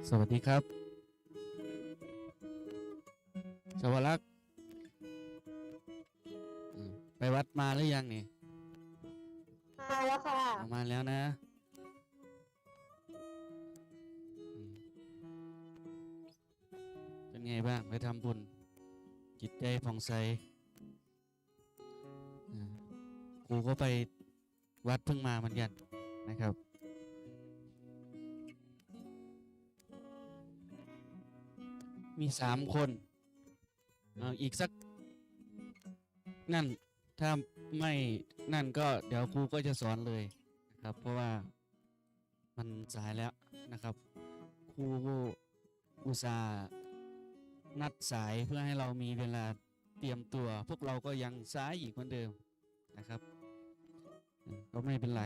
อะสวัสดีครับสวัสดีอืมไปวัดมาหรือยังนี่ มาแล้วค่ะออกมาแล้วนะอืมเป็นไงบ้างไปทำบุญ จิตใจผ่องใสอ่ากูก็ไปวัดเพิ่งมาเหมือนกันนะครับ มีสามคนเอาอีกสัก นั่น ถ้าไม่นั่นก็เดี๋ยวครูก็จะสอนเลยนะครับ เพราะว่ามันสายแล้วนะครับ ครูอุตส่าห์นัดสายเพื่อให้เรามีเวลาเตรียมตัว พวกเราก็ยังสายอีกเหมือนเดิมนะครับอืมก็ไม่เป็นไร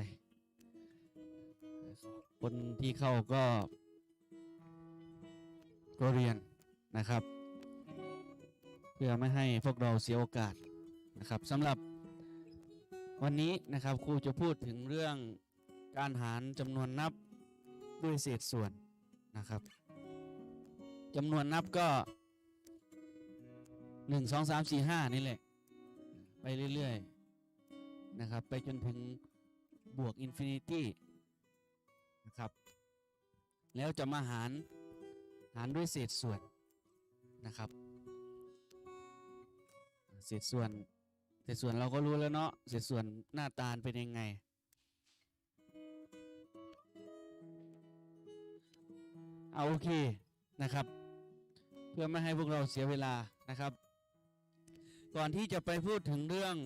คนที่เข้าก็ก็เรียน นะครับ เพื่อไม่ให้พวกเราเสียโอกาสนะครับสำหรับวันนี้นะครับครูจะพูดถึงเรื่องการหารจำนวนนับด้วยเศษส่วนนะครับจำนวนนับก็ 1 2 3 4 5 นี่แหละ ไปเรื่อยๆนะครับ ไปจนถึงบวกอินฟินิตี้นะครับ แล้วจะมาหารหารด้วยเศษส่วน นะครับ เศษส่วน เศษส่วนเราก็รู้แล้วเนาะ เศษส่วนหน้าตาเป็นยังไง เอาโอเคนะครับ เพื่อไม่ให้พวกเราเสียเวลานะครับ ก่อนที่จะไปพูดถึงเรื่อง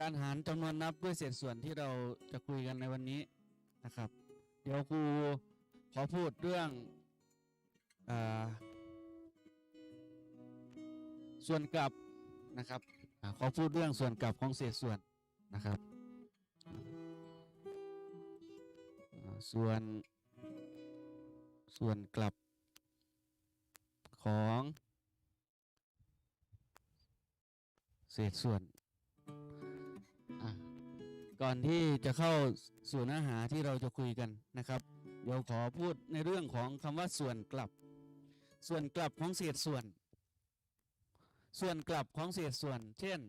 การหารจำนวนนับด้วยเศษส่วนที่เราจะคุยกันในวันนี้นะครับ เดี๋ยวครูขอพูดเรื่องอา ส่วนกลับนะครับอขอพูดเรื่องส่วนกลับของเศษส่วนนะครับส่วนส่วนกลับของเศษส่วนก่อนที่จะเข้าสู่เนื้อหาที่เราจะคุยกันนะครับเดี๋ยวขอพูดในเรื่องของคำว่าส่วนกลับ ส่วนกลับของเศษส่วน ส่วนกลับของเศษส่วน เช่น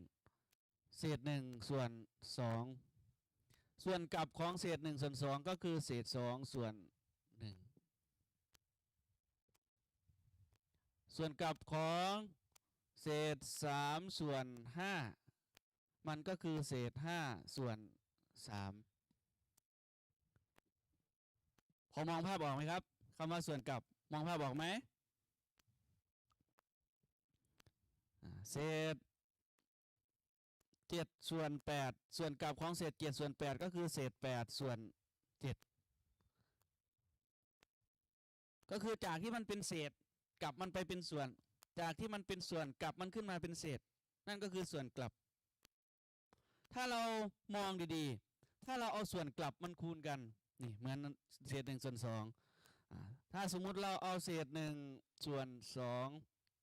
เศษหนึ่งส่วนสองส่วนกลับของเศษหนึ่งส่วนสองก็คือเศษสองส่วนหนึ่งส่วนกลับของเศษสามส่วนห้ามันก็คือเศษห้าส่วนสามพอมองภาพออกไหมครับคำว่าส่วนกลับมองภาพออกไหมอ่า เศษเจ็ดส่วนแปดส่วนกลับของเศษเจ็ดส่วนแปดก็คือเศษแปดส่วนเจ็ดก็คือจากที่มันเป็นเศษกลับมันไปเป็นส่วน จากที่มันเป็นส่วนกลับมันขึ้นมาเป็นเศษ นั่นก็คือส่วนกลับ ถ้าเรามองดีๆ ถ้าเราเอาส่วนกลับมันคูณกันนี่เหมือนเศษหนึ่งส่วนสองถ้าสมมุติเราเอาเศษหนึ่งส่วนสอง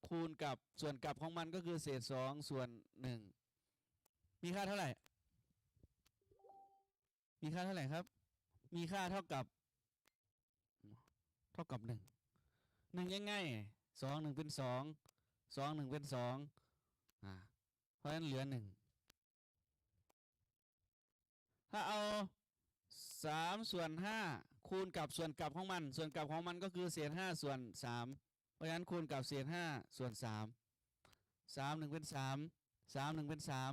คูณกับส่วนกลับของมันก็คือเศษสองส่วนหนึ่งมีค่าเท่าไหร่ มีค่าเท่าไหร่ครับ มีค่าเท่ากับ เท่ากับหนึ่งหนึ่งง่ายๆสองหนึ่งเป็นสองสองหนึ่งเป็นสองอ่าเพราะฉะนั้นเหลือหนึ่งถ้าเอาสามส่วนห้าคูณกับส่วนกลับของมัน ส่วนกลับของมันก็คือเศษห้าส่วนสาม เพราะฉะนั้นคูณกับเศษห้าส่วนสามสามหนึ่งเป็นสามสามหนึ่งเป็นสาม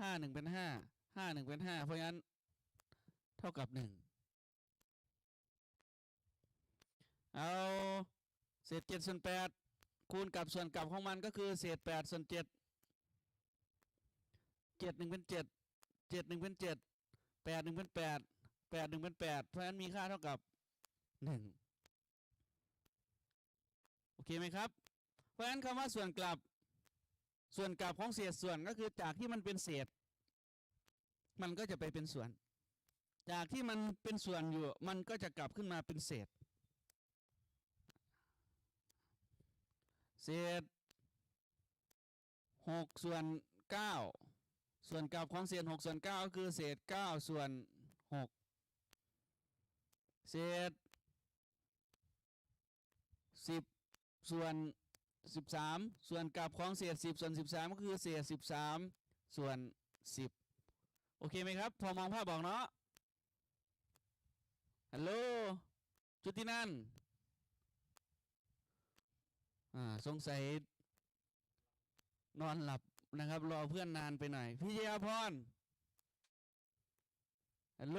ห้าหนึ่งเป็นห้าห้าหนึ่งเป็นห้าเพราะฉะนั้นเท่ากับหนึ่งเอาเศษเจ็ดส่วนแปดคูณกับส่วนกลับของมันก็คือเศษแปดส่วนเจ็ดเจ็ดหนึ่งเป็นเจ็ดเจ็ดหนึ่งเป็นเจ็ดแปดหนึ่งเป็นแปดแปดหนึ่งเป็นแปดเพราะฉะนั้นมีค่าเท่ากับหนึ่ง เคไหมครับ เพราะฉะนั้นคำว่าส่วนกลับ ส่วนกลับของเศษส่วนก็คือจากที่มันเป็นเศษ มันก็จะไปเป็นส่วน จากที่มันเป็นส่วนอยู่ มันก็จะกลับขึ้นมาเป็นเศษ เศษหกส่วนเก้าส่วนกลับของเศษหกส่วนเก้าก็คือเศษเก้าส่วนหกเศษสิบ ส่วนสิบสามส่วนกลับของเศษสิบส่วนสิบสามก็คือเศษสิบสามส่วนสิบโอเคไหมครับ พอมองภาพบอกเนาะฮัลโหลจุตินันท์อ่าสงสัยนอนหลับนะครับ รอเพื่อนนานไปหน่อย พี่เจยาพรฮัลโหล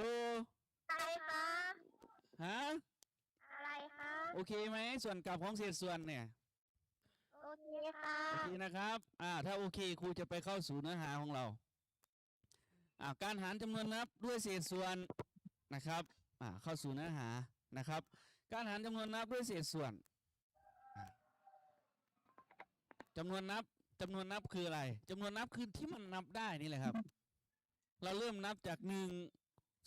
อะไรคะฮะอะไรคะ โอเคไหมส่วนกลับของเศษส่วนเนี่ยโอเคค่ะโอเคนะครับอ่าถ้าโอเคครูจะไปเข้าสู่เนื้อหาของเราอ่าการหารจำนวนนับด้วยเศษส่วนนะครับอ่าเข้าสู่เนื้อหานะครับ การหารจำนวนนับด้วยเศษส่วนอ่าจำนวนนับจำนวนนับคืออะไรจำนวนนับคือที่มันนับได้นี่แหละครับ เราเริ่มนับจากหนึ่ง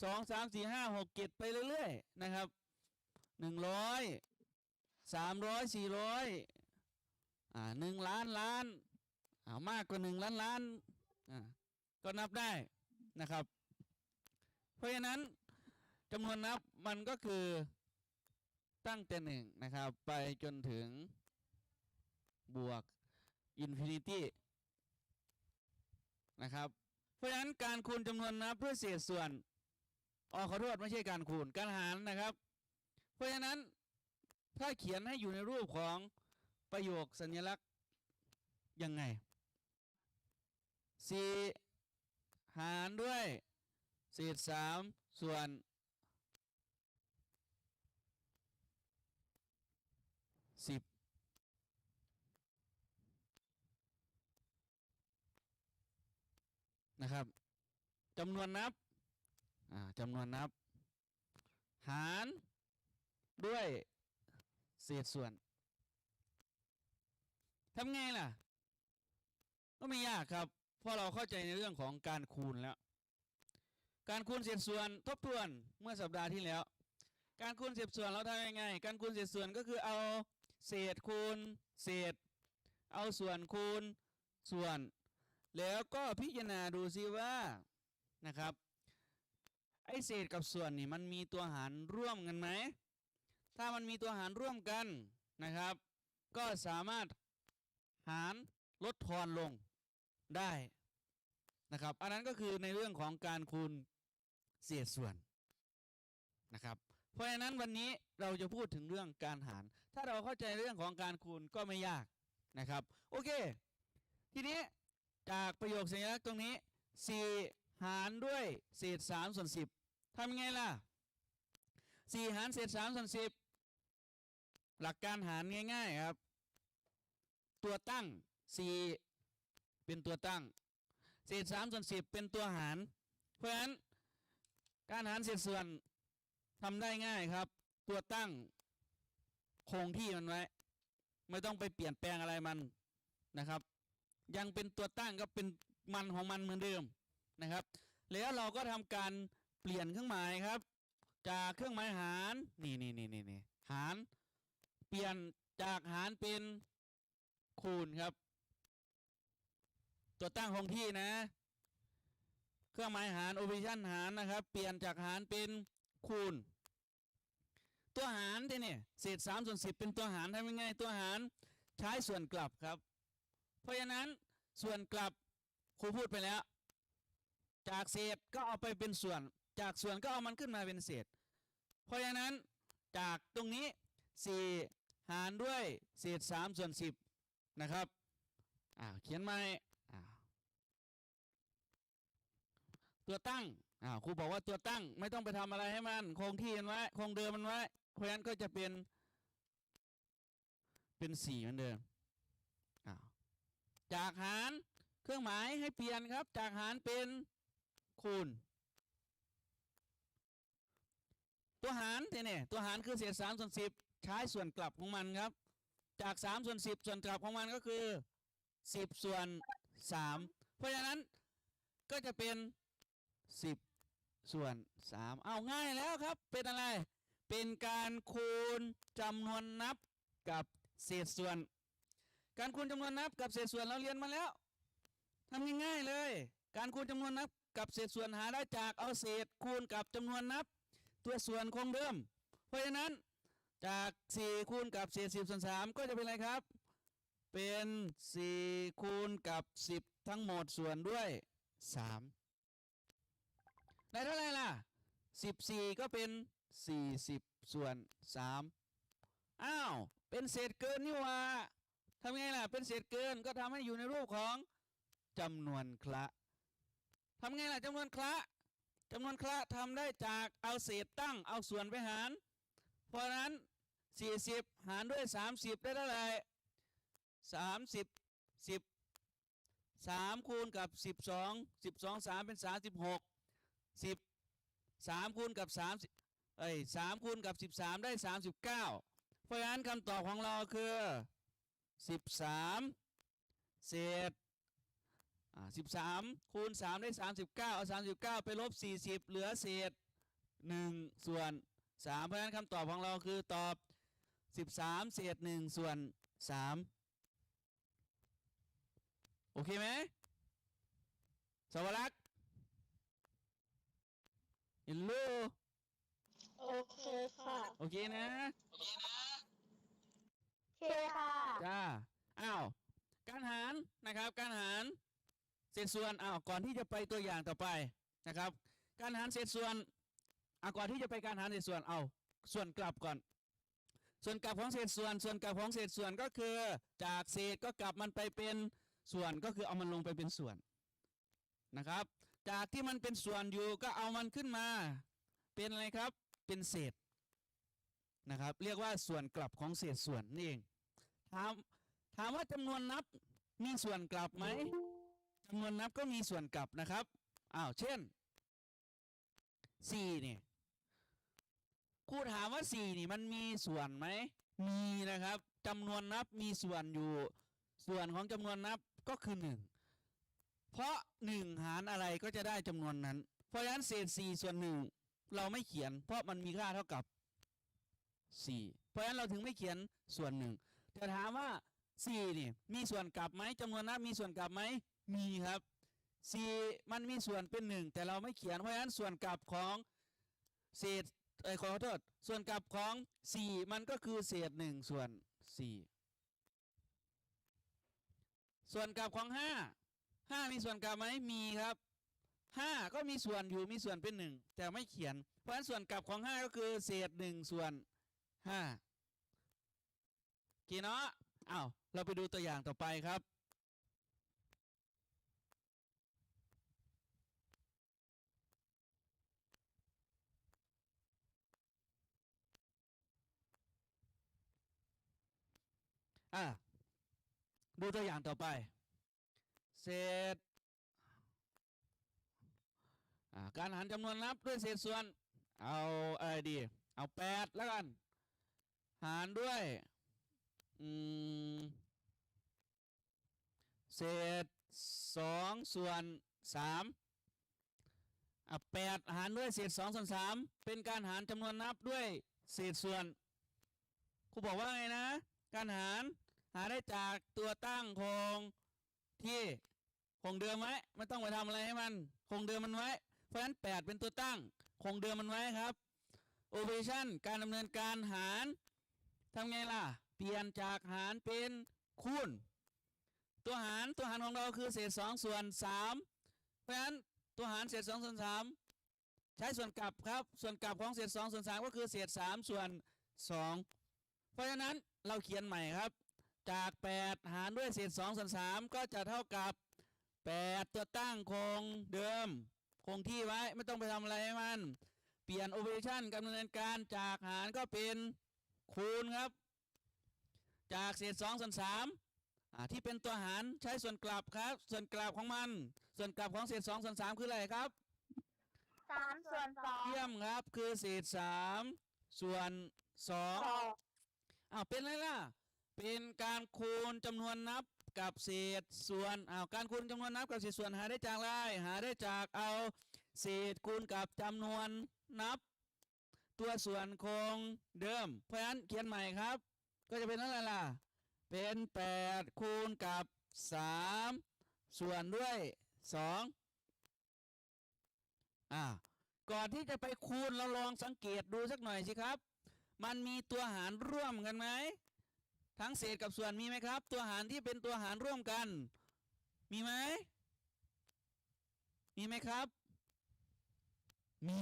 สองสามสี่ห้าหกเจ็ดไปเรื่อยๆนะครับหนึ่งร้อย สามร้อยสี่ร้อยอ่าหนึ่งล้านล้านอ่ามากกว่าหนึ่งล้านล้านอ่าก็นับได้นะครับ เพราะฉะนั้นจำนวนนับมันก็คือตั้งแต่หนึ่งนะครับ ไปจนถึงบวกอินฟินิตี้นะครับ เพราะฉะนั้นการคูณจำนวนนับด้วยเศษส่วนออขอโทษไม่ใช่การคูณการหารนะครับ เพราะฉะนั้น ถ้าเขียนให้อยู่ในรูปของประโยคสัญลักษณ์ยังไงสี่หารด้วยเศษสามส่วนสิบนะครับจำนวนนับจำนวนนับ หารด้วย เศษส่วนทำไงล่ะ ก็ไม่ยากครับ เพราะเราเข้าใจในเรื่องของการคูณแล้ว การคูณเศษส่วนทบทวนเมื่อสัปดาห์ที่แล้ว การคูณเศษส่วนเราทำยังไง การคูณเศษส่วนก็คือเอาเศษคูณเศษ เอาส่วนคูณส่วน แล้วก็พิจารณาดูซิว่านะครับไอเศษกับส่วนนี่มันมีตัวหารร่วมกันไหม ถ้ามันมีตัวหารร่วมกันนะครับ ก็สามารถหารลดทอนลงได้นะครับ อันนั้นก็คือในเรื่องของการคูณเศษส่วนนะครับ เพราะฉะนั้นวันนี้เราจะพูดถึงเรื่องการหาร ถ้าเราเข้าใจเรื่องของการคูณก็ไม่ยากนะครับ โอเค ทีนี้จากประโยคสัญลักษณ์ตรงนี้ 4 หารด้วยเศษ3ส่วน10ทำยังไงล่ะ 4 หารเศษ3ส่วน10 หลักการหารง่ายๆครับ ตัวตั้ง 4 เป็นตัวตั้ง เศษ3ส่วน10 เป็นตัวหาร เพราะฉะนั้นการหารเศษส่วนทำได้ง่ายครับ ตัวตั้งคงที่มันไว้ ไม่ต้องไปเปลี่ยนแปลงอะไรมันนะครับ ยังเป็นตัวตั้งก็เป็นมันของมันเหมือนเดิมนะครับ แล้วเราก็ทำการเปลี่ยนเครื่องหมายครับ จากเครื่องหมายหารนี่นี่นี่นี่นี่หาร เปลี่ยนจากหารเป็นคูณครับ ตัวตั้งคงที่นะ เครื่องหมายหาร operation หารนะครับ เปลี่ยนจากหารเป็นคูณ ตัวหารที่เนี่ยเศษสามส่วนสิบเป็นตัวหารทำยังไงตัวหารใช้ส่วนกลับครับ เพราะฉะนั้นส่วนกลับครูพูดไปแล้ว จากเศษก็เอาไปเป็นส่วน จากส่วนก็เอามันขึ้นมาเป็นเศษ เพราะฉะนั้นจากตรงนี้4 หารด้วยเศษ3ส่วน10นะครับอ่าเขียนใหม่อ่าตัวตั้งอ่าครูบอกว่าตัวตั้งไม่ต้องไปทำอะไรให้มัน คงที่มันไว้คงเดิมมันไว้เพราะฉะนั้นก็จะเป็นเป็น4เหมือนเดิมอ่าจากหารเครื่องหมายให้เปลี่ยนครับ จากหารเป็นคูณ ตัวหารเนี่ยตัวหารคือเศษสามส่วนสิบ ใช้ส่วนกลับของมันครับ จากสามส่วนสิบส่วนกลับของมันก็คือสิบส่วนสามเพราะฉะนั้นก็จะเป็นสิบส่วนสามเอาง่ายแล้วครับ เป็นอะไร เป็นการคูณจำนวนนับกับเศษส่วน การคูณจำนวนนับกับเศษส่วนเราเรียนมาแล้วทำง่ายๆเลย การคูณจำนวนนับกับเศษส่วนหาได้จากเอาเศษคูณกับจำนวนนับ ตัวส่วนคงเดิม เพราะฉะนั้น จากสี่คูณกับเศษสิบส่วนสามก็จะเป็นอะไรครับ เป็นสี่คูณกับสิบทั้งหมดส่วนด้วยสามได้เท่าไหร่ล่ะสิบสี่ก็เป็นสี่สิบส่วนสามอ้าว เป็นเศษเกินนี่ว่าทำไงล่ะ เป็นเศษเกินก็ทำให้อยู่ในรูปของจำนวนคละทำไงล่ะจำนวนคละจำนวนคละทำได้จากเอาเศษตั้งเอาส่วนไปหาร เพราะนั้น 40 หารด้วย 30 ได้เท่าไหร่30 10 3คูณกับ 12 12 3 เป็น 36 10 3คูณกับ30เอ้ย3คูณกับ 13 ได้ 39 เพราะฉะนั้นคำตอบของเราคือ 13 เศษอ่า13คูณ3ได้39เอา39ไปลบ40เหลือเศษ1ส่วน 3 เพราะฉะนั้นคำตอบของเราคือตอบ 13เศษ1ส่วน 3 โอเคไหมสวรักษ์เฮลโลโอเคค่ะ โอเคนะ โอเคค่ะ จ้า อ้าว การหารนะครับ การหารเศษส่วน อ้าว ก่อนที่จะไปตัวอย่างต่อไปนะครับ การหารเศษส่วน อะก่อนที่จะไปการหารเศษส่วนเอาส่วนกลับก่อน ส่วนกลับของเศษส่วน ส่วนกลับของเศษส่วนก็คือ จากเศษก็กลับมันไปเป็นส่วนก็คือเอามันลงไปเป็นส่วนนะครับ จากที่มันเป็นส่วนอยู่ก็เอามันขึ้นมา เป็นอะไรครับเป็นเศษนะครับ เรียกว่าส่วนกลับของเศษส่วนนี่เองถามถามว่าจำนวนนับมีส่วนกลับไหมจำนวนนับก็มีส่วนกลับนะครับอ้าวเช่นสี่นี่ย ครูถามว่าสี่นี่มันมีส่วนไหม มีนะครับจำนวนนับมีส่วนอยู่ ส่วนของจำนวนนับก็คือหนึ่งเพราะหนึ่งหารอะไรก็จะได้จำนวนนั้น เพราะฉะนั้นเศษสี่ส่วนหนึ่งเราไม่เขียน เพราะมันมีค่าเท่ากับสี่เพราะฉะนั้นเราถึงไม่เขียนส่วนหนึ่งแต่ถามว่าสี่นี่มีส่วนกลับไหมจำนวนนับมีส่วนกลับไหมมีครับสี่มันมีส่วนเป็นหนึ่งแต่เราไม่เขียนเพราะฉะนั้นส่วนกลับของเศษ เอ้ยขอโทษ ส่วนกลับของสี่มันก็คือเศษหนึ่งส่วนสี่ส่วนกลับของห้าห้ามีส่วนกลับไหมมีครับห้าก็มีส่วนอยู่มีส่วนเป็นหนึ่งแต่ไม่เขียน เพราะฉะนั้นส่วนกลับของห้าก็คือเศษหนึ่งส่วนห้าโอเคเนาะอ้าวเราไปดูตัวอย่างต่อไปครับ อะดูตัวอย่างต่อไป เศษการหารจำนวนนับด้วยเศษส่วน เอาอะไรดี เอาแปดแล้วกัน หารด้วยเศษสองส่วนสามอะแปดหารด้วยเศษสองส่วนสามเป็นการหารจำนวนนับด้วยเศษส่วนครูบอกว่าไงนะ การหาร หาได้จากตัวตั้งคงที่คงเดิมไว้ไม่ต้องไปทำอะไรให้มัน คงเดิมมันไว้ เพราะฉะนั้นแปดเป็นตัวตั้ง คงเดิมมันไว้ครับ operation การดำเนินการหารทำไงล่ะ เปลี่ยนจากหารเป็นคูณ ตัวหารตัวหารของเราคือเศษสองส่วนสามเพราะฉะนั้นตัวหารเศษสองส่วนสามใช้ส่วนกลับครับ ส่วนกลับของเศษสองส่วนสามก็คือเศษสามส่วนสองเพราะฉะนั้นเราเขียนใหม่ครับ จากแปดหารด้วยเศษสองส่วนสามก็จะเท่ากับแปดตัวตั้งคงเดิม คงที่ไว้ไม่ต้องไปทำอะไรให้มัน เปลี่ยน operation การดำเนินการจากหารก็เป็นคูณครับ จากเศษสองส่วนสามอ่าที่เป็นตัวหารใช้ส่วนกลับครับ ส่วนกลับของมัน ส่วนกลับของเศษสองส่วนสามคืออะไรครับสามส่วนสองเยี่ยมครับคือเศษสามส่วนสองสองอ้าวเป็นไรล่ะ เป็นการคูณจำนวนนับกับเศษส่วนอ้าวการคูณจำนวนนับกับเศษส่วนหาได้จากอะไรหาได้จากเอาเศษคูณกับจำนวนนับ ตัวส่วนคงเดิม เพราะฉะนั้นเขียนใหม่ครับ ก็จะเป็นอะไรล่ะ เป็นแปดคูณกับสามส่วนด้วยสองอ่าก่อนที่จะไปคูณเราลองสังเกตดูสักหน่อยสิครับ มันมีตัวหารร่วมกันไหม ทั้งเศษกับส่วนมีไหมครับ ตัวหารที่เป็นตัวหารร่วมกัน มีไหมมีไหมครับ มี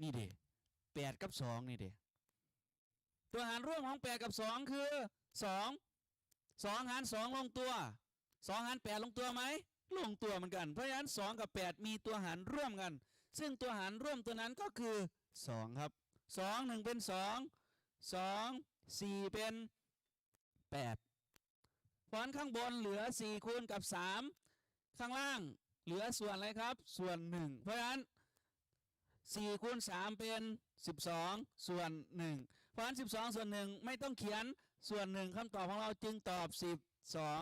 นี่เด็แปดกับสองนี่เด็ตัวหารร่วมของแปดกับสองคือสองสองหารสองลงตัวสองหารแปดลงตัวไหมลงตัวเหมือนกันเพราะฉะนั้นสองกับแปดมีตัวหารร่วมกัน ซึ่งตัวหารร่วมตัวนั้นก็คือสองครับสองหนึ่งเป็นสองสองสี่เป็น แปดเพราะฉะนั้นข้างบนเหลือสี่คูณกับสามข้างล่างเหลือส่วนอะไรครับ ส่วนหนึ่งเพราะฉะนั้นสี่คูณสามเป็นสิบสองส่วนหนึ่งเพราะฉะนั้นสิบสองส่วนหนึ่งไม่ต้องเขียนส่วนหนึ่งคำตอบของเราจึงตอบสิบสอง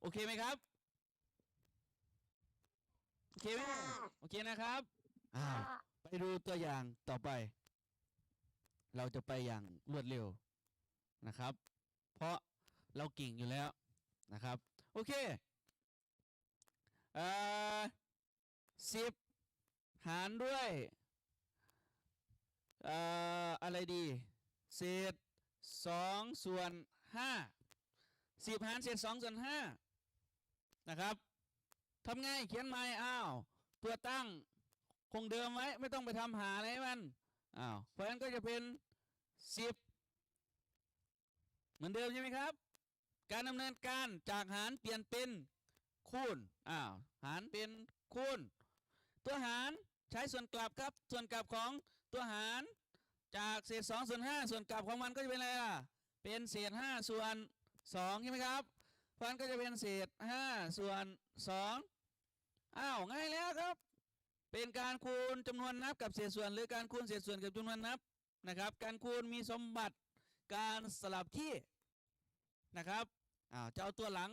โอเคไหมครับ โอเคไหมโอเคนะครับอ้าวไปดูตัวอย่างต่อไป เราจะไปอย่างรวดเร็วนะครับ เพราะเราเก่งอยู่แล้วนะครับ โอเคเอ่อสิบหารด้วยเอ่ออะไรดีเศษสองส่วนห้าสิบหารเศษสองส่วนห้านะครับทำไงเขียนใหม่อ้าวตัวตั้งคงเดิมไว้ไม่ต้องไปทำหาอะไรมันอ้าวเพราะฉะนั้นก็จะเป็นสิบ เหมือนเดิมใช่ไหมครับ การดำเนินการจากหารเปลี่ยนเป็นคูณอ้าวหารเป็นคูณตัวหารใช้ส่วนกลับครับ ส่วนกลับของตัวหารจากเศษสองส่วนห้าส่วนกลับของมันก็จะเป็นอะไรล่ะ เป็นเศษห้าส่วนสองใช่ไหมครับเพราะฉะนั้นก็จะเป็นเศษห้าส่วนสองอ้าวง่ายแล้วครับ เป็นการคูณจำนวนนับกับเศษส่วน หรือการคูณเศษส่วนกับจำนวนนับนะครับ การคูณมีสมบัติการสลับที่ นะครับอ้าวจะเอาตัวหลัง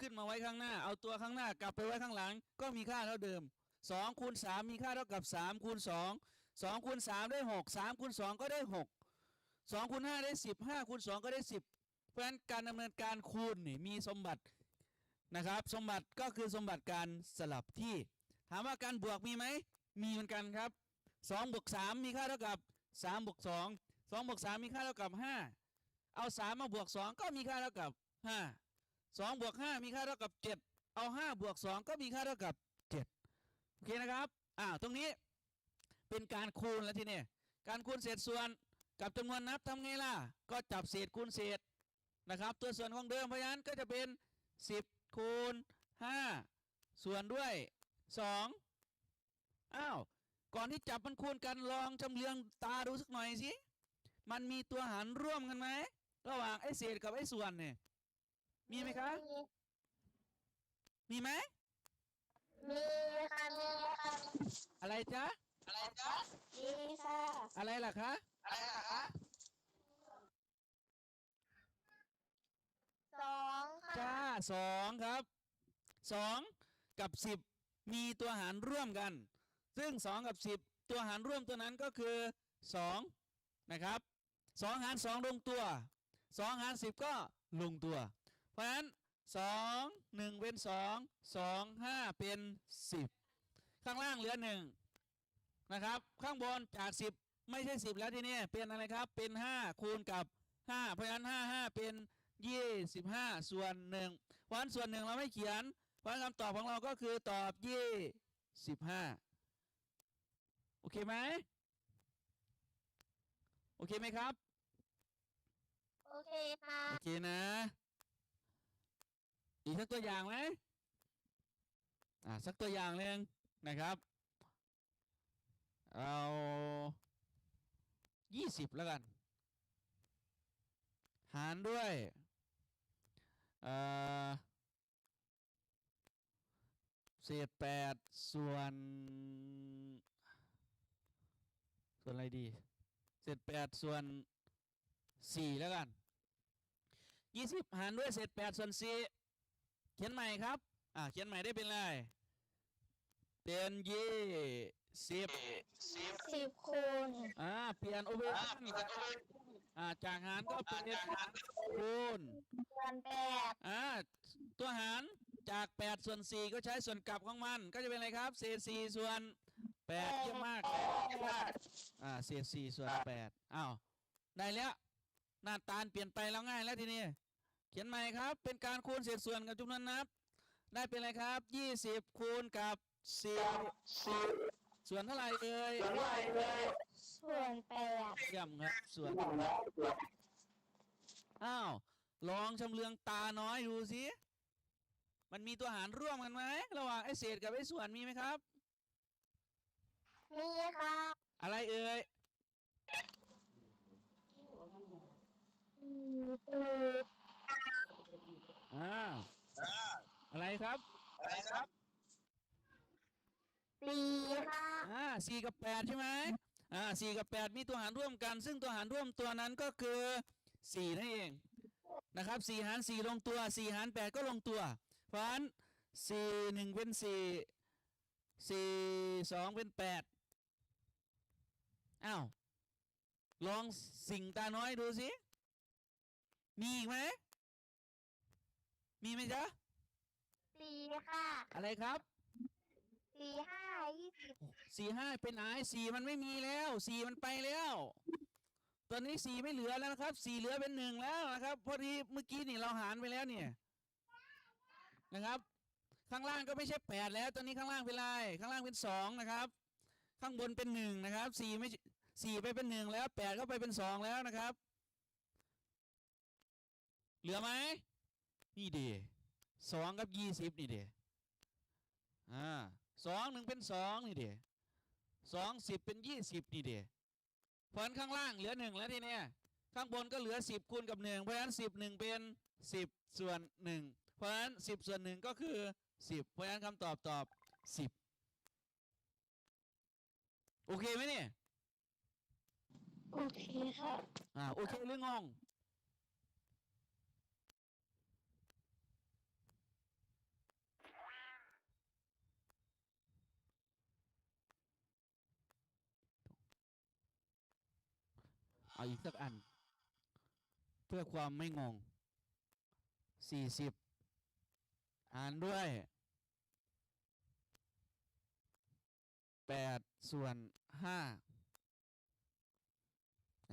ขึ้นมาไว้ข้างหน้า เอาตัวข้างหน้ากลับไปไว้ข้างหลัง ก็มีค่าเท่าเดิม2คูณ3มีค่าเท่ากับ3คูณ2 2คูณ3ได้ 6 3คูณ2ก็ได้ 6 2คูณ5ได้ 10 5คูณ2ก็ได้ 10 เพราะฉะนั้นการดำเนินการคูณนี่มีสมบัตินะครับ สมบัติก็คือสมบัติการสลับที่ ถามว่าการบวกมีไหมมีเหมือนกันครับ2บวก3มีค่าเท่ากับ3บวก2 2บวก3มีค่าเท่ากับ 5 เอา3มมาบวก2ก็มีค่าเท่ากับ5 2บวก5มีค่าเท่ากับ7เอา5บวก2ก็มีค่าเท่ากับ7โอเคนะครับอ่าตรงนี้เป็นการคูณแล้วทีนี้การคูณเศษส่วนกับจำนวนนับทำไงล่ะ ก็จับเศษคูณเศษนะครับ ตัวส่วนของเดิมเพราะฉะนั้นก็จะเป็น 10 คูณ 5 ส่วนด้วย 2 อ้าว ก่อนที่จับมันคูณกันลองชำเลืองตาดูสักหน่อยสิ มันมีตัวหารร่วมกันไหม ระหว่างไอ้เศษกับไอ้ส่วนเนี่ยมีไหมคะมีไหมมีค่ะมีค่ะอะไรจ๊ะมีค่ะอะไรล่ะคะสองค่ะจ้าสองครับสองกับสิบมีตัวหารร่วมกัน ซึ่งสองกับสิบตัวหารร่วมตัวนั้นก็คือสองนะครับสองหารสองลงตัว สองหารสิบก็ลงตัว เพราะฉะนั้นสองหนึ่งเป็นสองสองห้าเป็นสิบข้างล่างเหลือหนึ่งนะครับ ข้างบนจากสิบไม่ใช่สิบแล้วทีนี้เป็นอะไรครับ เป็นห้าคูณกับห้าเพราะฉะนั้นห้าห้าเป็นยี่สิบห้าส่วนหนึ่งวันส่วนหนึ่งเราไม่เขียน เพราะฉะนั้นคำตอบของเราก็คือตอบยี่สิบห้าโอเคไหมโอเคไหมครับ เคค่ะ โอเคนะ อีกสักตัวอย่างไหมอ่าสักตัวอย่างหนึ่งนะครับ เอายี่สิบแล้วกัน หารด้วยเอ่อเศษแปดส่วน ส่วนอะไรดี เศษแปดส่วนสี่แล้วกัน ยี่สิบหารด้วยเศษแปดส่วนสี่เขียนใหม่ครับ อ่าเขียนใหม่ได้เป็นไร เป็นยี่สิบสิบคูณอ่าเปลี่ยนโอเปอเรชั่นอ่าจากหารก็เป็นคูณส่วนแปดอ่าตัวหารจาก8ส่วน4ก็ใช้ส่วนกลับของมัน ก็จะเป็นอะไรครับเศษ4ส่วนแปดเยี่ยมมากเยี่ยมมากอ่าเศษสี่ส่วนแปดอ้าวได้แล้วหน้าตาลเปลี่ยนไปแล้วง่ายแล้วทีนี้เขียนใหม่ครับ เป็นการคูณเศษส่วนกับจำนวนนับ ได้เป็นอะไรครับยี่สิบคูณกับสี่ส่วนเท่าไหร่เอ่ยส่วนแปดเยี่ยมครับส่วนอ้าวลองชำเลืองตาน้อยดูสิมันมีตัวหารร่วมกันไหมระหว่างไอ้เศษกับไอ้ส่วนมีไหมครับมีครับอะไรเอ่ยอื มอืมอ่าอะไรครับสี่ครับอ่าสี่กับแปดใช่ไหมอ่าสี่กับแปดมีตัวหารร่วมกัน ซึ่งตัวหารร่วมตัวนั้นก็คือสี่นั่นเองนะครับสี่หารสี่ลงตัวสี่หารแปดก็ลงตัว เพราะฉะนั้นสี่หนึ่งเป็นสี่สี่สองเป็นแปดอ้าวลองสิ่งตาน้อยดูสิมีอีกไหม มีไหมจ๊ะสี่ค่ะอะไรครับสี่ห้ายี่สิบสี่ห้าเป็นไหนสี่มันไม่มีแล้วสี่มันไปแล้วตอนนี้สี่ไม่เหลือแล้วนะครับสี่เหลือเป็นหนึ่งแล้วนะครับพอดีเมื่อกี้นี่เราหารไปแล้วเนี่ยนะครับ ข้างล่างก็ไม่ใช่แปดแล้วตอนนี้ข้างล่างเป็นอะไรข้างล่างเป็นสองนะครับ ข้างบนเป็นหนึ่งนะครับสี่ไม่ใช่สี่ไปเป็นหนึ่งแล้วแปดก็ไปเป็นสองแล้วนะครับ เหลือไหม นี่ดีสองกับยี่สิบนี่ดีอ่าสองหนึ่งเป็นสองนี่ดีสองสิบเป็นยี่สิบนี่ดีเพราะฉะนั้นข้างล่างเหลือหนึ่งแล้วทีเนี้ยข้างบนก็เหลือสิบคูณกับหนึ่งเพราะฉะนั้นสิบหนึ่งเป็นสิบส่วนหนึ่งเพราะฉะนั้นสิบส่วนหนึ่งก็คือสิบเพราะฉะนั้นคำตอบตอบสิบโอเคไหมเนี่ย โอเคค่ะอ่าโอเคหรืองง ออีกสักอัน เพื่อความไม่งงสี่สิบอ่านด้วยแปดส่วนห้า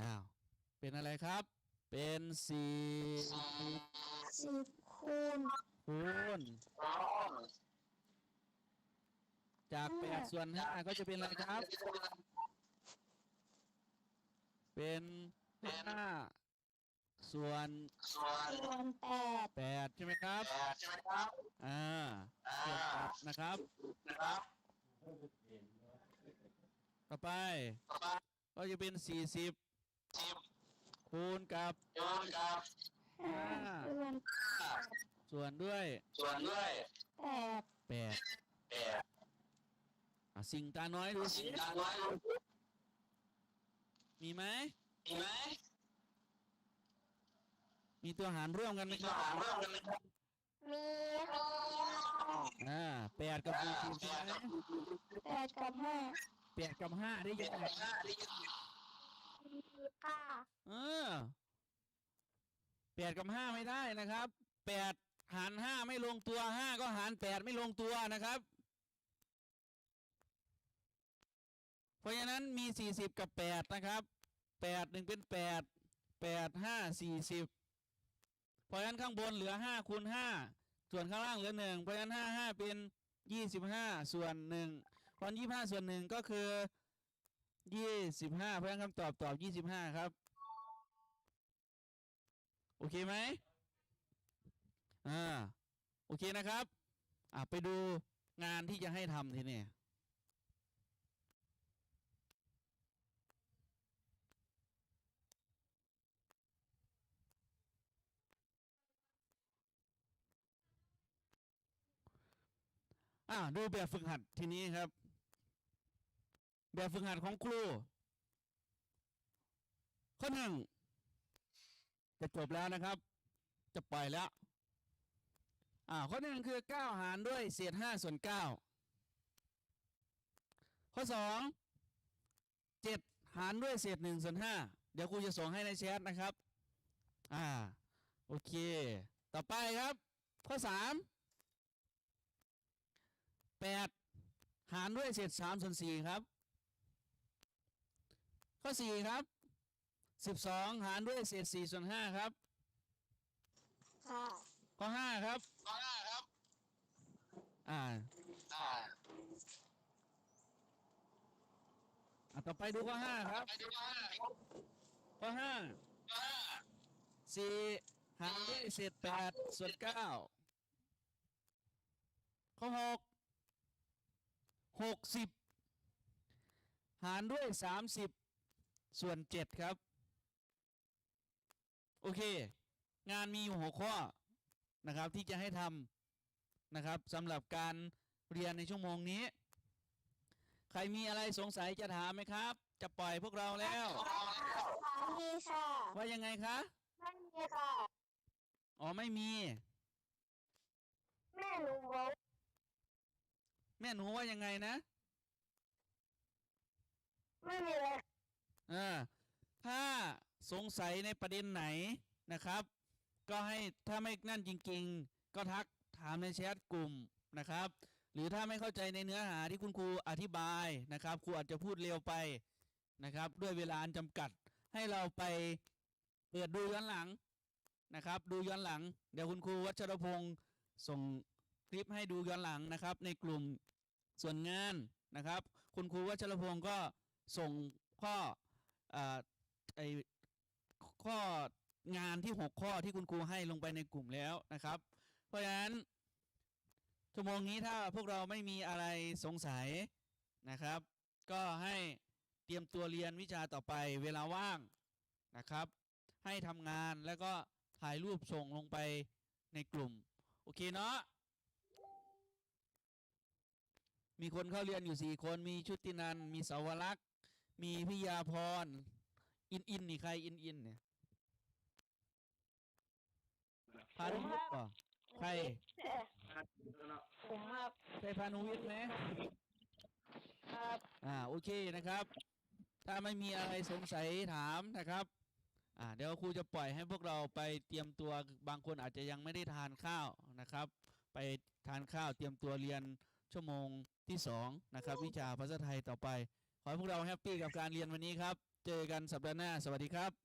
อ้าว เป็นอะไรครับ เป็นสี่สิบคูณคูณจากแปดส่วนห้าก็จะเป็นอะไรครับ เป็นห้าส่วนส่วนแปดแปดใช่ไหมครับอ่าเทียบกับนะครับต่อไปก็จะเป็นสี่สิบคูณกับห้าส่วนส่วนด้วย ส่วนด้วยแปดแปดแปดอะสิ่งตาน้อยดูสิสิ่งตาน้อยมีไห มมีไหมมีตัวหารร่วมกันไหมมีคตัวรับหารร่วมกันไหมครับมีค่ะอ่าแปดกับสี่สิบใช่ไหมแปดกับห้าแปดกับห้าได้ยังไงห้าได้ยินมีค่ะเออแปดกับห้าไม่ได้นะครับแปดหารห้าไม่ลงตัวห้าก็หารแปดไม่ลงตัวนะครับ เพราะฉะนั้นมีสี่สิบกับแปดนะครับแปดหนึ่งเป็นแปดแปดห้าสี่สิบเพราะฉะนั้นข้างบนเหลือห้าคูณห้าส่วนข้างล่างเหลือหนึ่งเพราะฉะนั้นห้าห้าเป็นยี่สิบห้าส่วนหนึ่งเพราะยี่ห้าส่วนหนึ่งก็คือยี่สิบห้าเพราะฉะนั้นคำตอบตอบยี่สิบห้าครับ โอเคไหมอ่า โอเคนะครับ อ่าไปดูงานที่จะให้ทำทีนี้ อ่าดูแบบฝึกหัดทีนี้ครับ แบบฝึกหัดของครูข้อหนึ่งจะจบแล้วนะครับ จะปล่อยแล้วอ่าข้อหนึ่งคือเก้าหารด้วยเศษห้าส่วนเก้าข้อสองเจ็ดหารด้วยเศษหนึ่งส่วนห้าเดี๋ยวครูจะส่งให้ในแชทนะครับ อ่า โอเค ต่อไปครับ ข้อสาม แปดหารด้วยเศษสามส่วนสี่ครับ ข้อสี่ครับสิบสองหารด้วยเศษสี่ส่วนห้าครับ ค่ะข้อห้าครับ ข้อห้าครับอ่าอ่าอะต่อไปดูข้อห้าครับ ไปดูข้อห้าข้อห้าข้อห้าสี่หารด้วยเศษแปดส่วนเก้าข้อห กหกสิบหารด้วยสามสิบส่วนเจ็ดครับ โอเค งานมีอยู่หัวข้อนะครับที่จะให้ทำนะครับสำหรับการเรียนในชั่วโมงนี้ ใครมีอะไรสงสัยจะถามไหมครับ จะปล่อยพวกเราแล้ว มีค่ะว่ายังไงคะ ไม่มีค่ะ อ๋อ ไม่มี แม่หนูบอก แม่หนูว่ายังไงนะไม่มีเลยอ่าถ้าสงสัยในประเด็นไหนนะครับ ก็ให้ถ้าไม่นั่นจริง ๆ ก็ทักถามในแชทกลุ่มนะครับ หรือถ้าไม่เข้าใจในเนื้อหาที่คุณครูอธิบายนะครับครูอาจจะพูดเร็วไปนะครับ ด้วยเวลาอันจำกัด ให้เราไปเปิดดูย้อนหลังนะครับ ดูย้อนหลัง เดี๋ยวคุณครูวัชรพงศ์ส่งคลิปให้ดูย้อนหลังนะครับ ในกลุ่ม ส่วนงานนะครับ คุณครูวัชรพงศ์ก็ส่งข้ออไอข้องานที่ 6 ข้อที่คุณครูให้ลงไปในกลุ่มแล้วนะครับ เพราะฉะนั้นชั่วโมงนี้ถ้าพวกเราไม่มีอะไรสงสัยนะครับ ก็ให้เตรียมตัวเรียนวิชาต่อไปเวลาว่างนะครับ ให้ทำงานแล้วก็ถ่ายรูปส่งลงไปในกลุ่ม โอเคเนาะ มีคนเข้าเรียนอยู่สี่คน มีชุตินันท์มีสาวรักษ์ มีพิยาพร อินอินนี่ใครอินอินเนี่ยพานุวิทย์ป่ะใครผมครับใช่พานุวิทย์ไหมครับอ่าโอเคนะครับ ถ้าไม่มีอะไรสงสัยถามนะครับอ่าเดี๋ยวครูจะปล่อยให้พวกเราไปเตรียมตัวบางคนอาจจะยังไม่ได้ทานข้าวนะครับ ไปทานข้าวเตรียมตัวเรียนชั่วโมง ที่สองนะครับวิชาภาษาไทยต่อไป ขอให้พวกเราแฮปปี้กับการเรียนวันนี้ครับ เจอกันสัปดาห์หน้า สวัสดีครับ